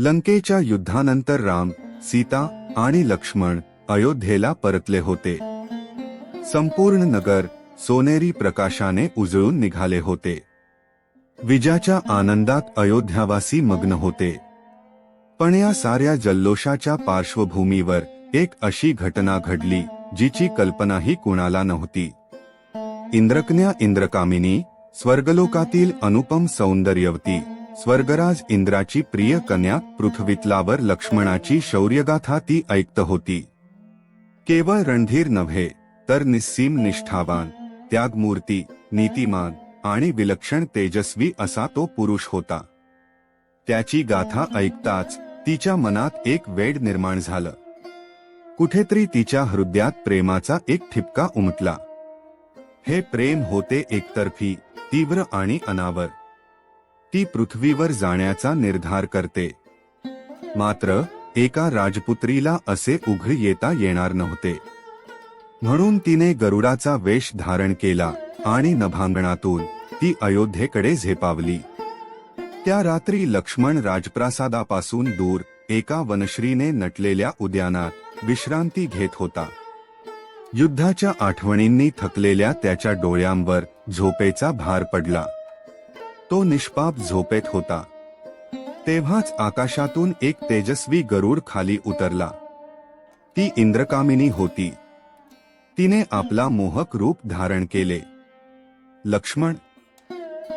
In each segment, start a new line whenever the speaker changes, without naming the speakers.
लंकेच्या युद्धानंतर राम सीता आणि लक्ष्मण अयोध्येला परतले होते. संपूर्ण नगर सोनेरी प्रकाशाने उजळून निघाले होते. विजाच्या आनंदात अयोध्यावासी मग्न होते. पण या साऱ्या जल्लोषाच्या पार्श्वभूमीवर एक अशी घटना घडली जिची कल्पनाही कुणाला नव्हती. इंद्रकन्या इंद्रकामिनी स्वर्गलोकातील अनुपम सौंदर्यवती स्वर्गराज इंद्राची प्रिय कन्या पृथ्वीतलावर लक्ष्मणाची शौर्यगाथा ती ऐकत होती. केवळ रणधीर नव्हे तर निस्सीम निष्ठावान त्यागमूर्ती नीतिमान आणि विलक्षण तेजस्वी असा तो पुरुष होता. त्याची गाथा ऐकताच तिच्या मनात एक वेड निर्माण झालं. कुठेतरी तिच्या हृदयात प्रेमाचा एक ठिपका उमटला. हे प्रेम होते एकतर्फी तीव्र आणि अनावर. ती पृथ्वीवर जाण्याचा निर्धार करते. मात्र एका राजपुत्रीला असे उघड येता येणार नव्हते. म्हणून तिने गरुडाचा वेश धारण केला आणि नभांगणातून ती अयोध्येकडे झेपावली. त्या रात्री लक्ष्मण राजप्रासादापासून दूर एका वनश्रीने नटलेल्या उद्यानात विश्रांती घेत होता. युद्धाच्या आठवणींनी थकलेल्या त्याच्या डोळ्यांवर झोपेचा भार पडला. तो निष्पाप झोपेत होता. तेव्हाच आकाशातून एक तेजस्वी गरुड खाली उतरला. ती इंद्रकामिनी होती. तिने आपला मोहक रूप धारण केले. लक्ष्मण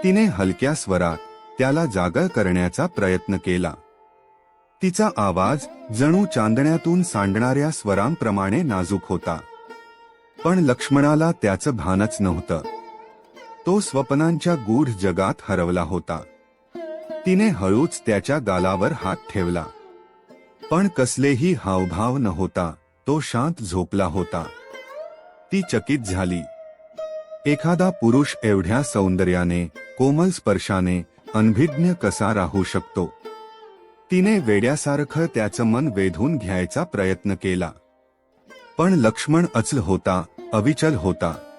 तिने हलक्या स्वरात त्याला जागा करण्याचा प्रयत्न केला. तिचा आवाज जणू चांदण्यातून सांडणाऱ्या स्वरांप्रमाणे नाजूक होता. पण लक्ष्मणाला त्याचं भानच नव्हतं. तो स्वप्नांच्या गूढ जगात हरवला होता. तिने हळूच त्याच्या गालावर हात ठेवला. पण कसलेही हावभाव न होता तो शांत झोपला होता. ती चकित झाली. एखादा पुरुष एवढ्या सौंदर्याने कोमल स्पर्शाने अनभिज्ञ कसा राहू शकतो? तिने वेड्यासारखं त्याचं मन वेधून घ्यायचा प्रयत्न केला. पण लक्ष्मण अचल होता अविचल होता.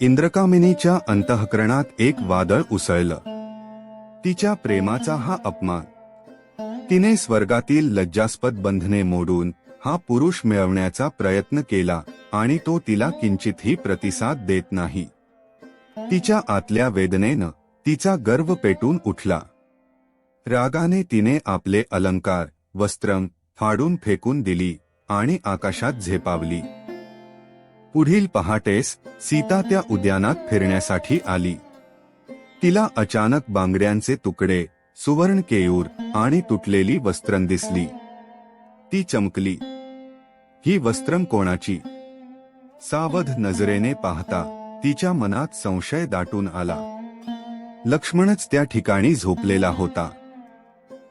इंद्रकामिनीच्या अंतःकरणात एक वादळ उसळलं. तिच्या प्रेमाचा हा अपमान. तिने स्वर्गातील लज्जास्पद बंधने मोडून हा पुरुष मिळवण्याचा प्रयत्न केला आणि तो तिला किंचितही प्रतिसाद देत नाही. तिच्या आतल्या वेदनेनं तिचा गर्व पेटून उठला. रागाने तिने आपले अलंकार वस्त्रं फाडून फेकून दिली आणि आकाशात झेपावली. पुढील पहाटेस सीता त्या उद्यानात फिरण्यासाठी आली. तिला अचानक बांगड्यांचे तुकडे सुवर्ण केयूर आणि तुटलेली वस्त्रं दिसली. ती चमकली. ही वस्त्रं कोणाची? सावध नजरेने पाहता तिच्या मनात संशय दाटून आला. लक्ष्मणच त्या ठिकाणी झोपलेला होता.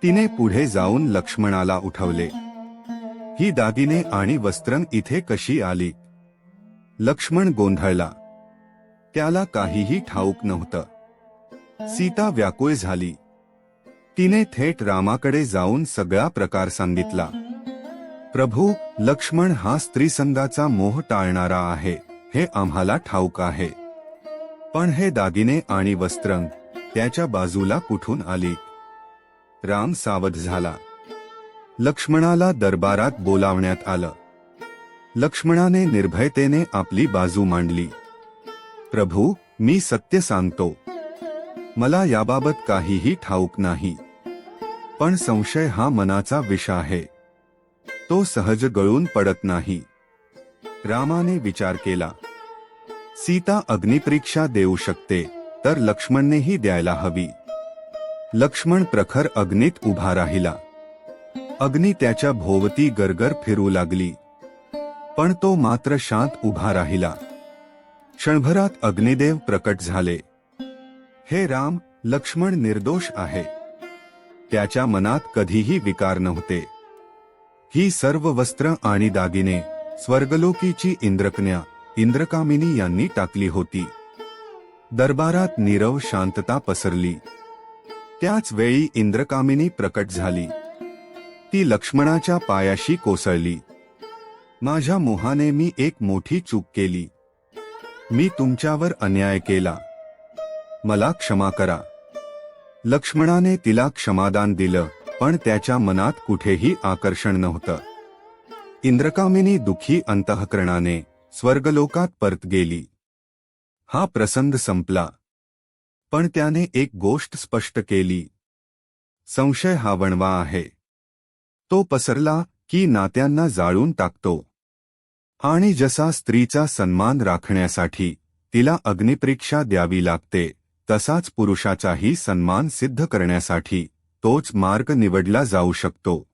तिने पुढे जाऊन लक्ष्मणाला उठवले. ही दागिने आणि वस्त्रं इथे कशी आली? लक्ष्मण गोंधळला. त्याला काहीही ठाऊक नव्हतं. सीता व्याकुळ झाली. तिने थेट रामाकडे जाऊन सगळा प्रकार सांगितला. प्रभू लक्ष्मण हा स्त्रीसंगाचा मोह टाळणारा आहे हे आम्हाला ठाऊक आहे. पण हे दागिने आणि वस्त्रंग त्याच्या बाजूला कुठून आली? राम सावध झाला. लक्ष्मणाला दरबारात बोलावण्यात आलं. लक्ष्मणाने निर्भयतेने आपली बाजू मांडली. प्रभू मी सत्य सांगतो. मला याबाबत काहीही ठाऊक नाही. पण संशय हा मनाचा विष आहे. तो सहज गळून पडत नाही. रामाने विचार केला. सीता अग्निपरीक्षा देऊ शकते तर लक्ष्मणनेही द्यायला हवी. लक्ष्मण प्रखर अग्नीत उभा राहिला. अग्नी त्याच्या भोवती गरगर फिरू लागली. पण तो मात्र शांत उभा राहिला. क्षणभरात अग्निदेव प्रकट झाले. हे राम लक्ष्मण निर्दोष आहे. त्याच्या मनात कधीही विकार नव्हते. ही सर्व वस्त्र आणि दागिने स्वर्गलोकीची इंद्रकन्या इंद्रकामिनी यांनी टाकली होती. दरबारात नीरव शांतता पसरली. त्याच वेळी इंद्रकामिनी प्रकट झाली. ती लक्ष्मणाच्या पायाशी कोसळली. माझ्या मोहाने मी एक मोठी चूक केली. मी तुमच्यावर अन्याय केला. मला क्षमा करा. लक्ष्मणाने तिला क्षमादान दिलं पण त्याच्या मनात कुठेही आकर्षण नव्हतं. इंद्रकामिनी दुःखी अंतःकरणाने स्वर्गलोकात परत गेली. हा प्रसंग संपला. पण त्याने एक गोष्ट स्पष्ट केली. संशय हा वणवा आहे. तो पसरला की नात्यांना जाळून टाकतो. आणि जसा स्त्रीचा सन्मान राखण्यासाठी तिला अग्निपरीक्षा द्यावी लागते तसाच पुरुषाचाही सन्मान सिद्ध करण्यासाठी तोच मार्ग निवडला जाऊ शकतो.